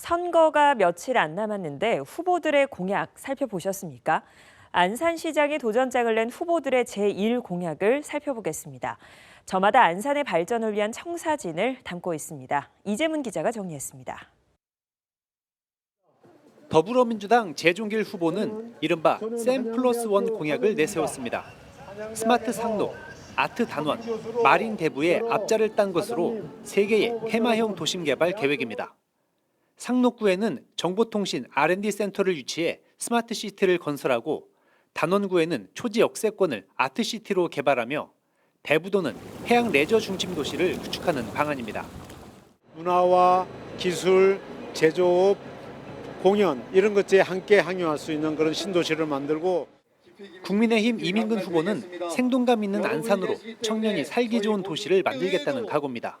선거가 며칠 안 남았는데 후보들의 공약 살펴보셨습니까? 안산시장에 도전장을 낸 후보들의 제1 공약을 살펴보겠습니다. 저마다 안산의 발전을 위한 청사진을 담고 있습니다. 이재문 기자가 정리했습니다. 더불어민주당 재종길 후보는 이른바 샘 플러스 원 공약을 내세웠습니다. 스마트 상로, 아트 단원, 마린 대부의 앞자를 딴 것으로 세 개의 테마형 도심 개발 계획입니다. 상록구에는 정보통신 R&D 센터를 유치해 스마트 시티를 건설하고 단원구에는 초지 역세권을 아트 시티로 개발하며 대부도는 해양 레저 중심 도시를 구축하는 방안입니다. 문화와 기술, 제조업, 공연 이런 것에 함께 항유할 수 있는 그런 신도시를 만들고 국민의힘 이민근 후보는 생동감 있는 안산으로 청년이 살기 좋은 도시를 만들겠다는 각오입니다.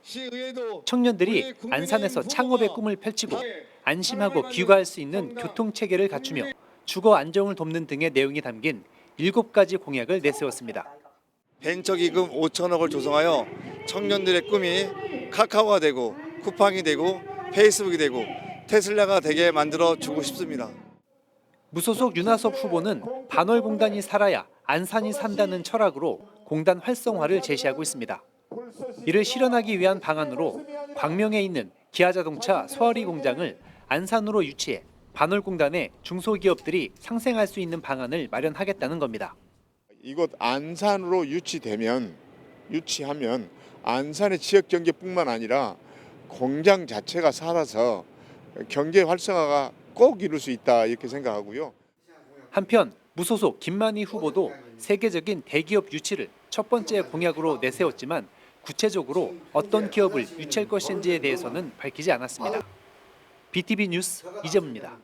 청년들이 안산에서 창업의 꿈을 펼치고 안심하고 귀가할 수 있는 교통 체계를 갖추며 주거 안정을 돕는 등의 내용이 담긴 일곱 가지 공약을 내세웠습니다. 벤처기금 5천억을 조성하여 청년들의 꿈이 카카오가 되고 쿠팡이 되고 페이스북이 되고 테슬라가 되게 만들어 주고 싶습니다. 무소속 윤하섭 후보는 반월공단이 살아야 안산이 산다는 철학으로 공단 활성화를 제시하고 있습니다. 이를 실현하기 위한 방안으로 광명에 있는 기아자동차 소아리 공장을 안산으로 유치해 반월공단의 중소기업들이 상생할 수 있는 방안을 마련하겠다는 겁니다. 이곳 안산으로 유치되면 유치하면 안산의 지역 경제뿐만 아니라 공장 자체가 살아서 경제 활성화가 꼭 이룰 수 있다 이렇게 생각하고요. 한편 무소속 김만희 후보도 세계적인 대기업 유치를 첫 번째 공약으로 내세웠지만 구체적으로 어떤 기업을 유치할 것인지에 대해서는 밝히지 않았습니다. BTV 뉴스 이재문입니다.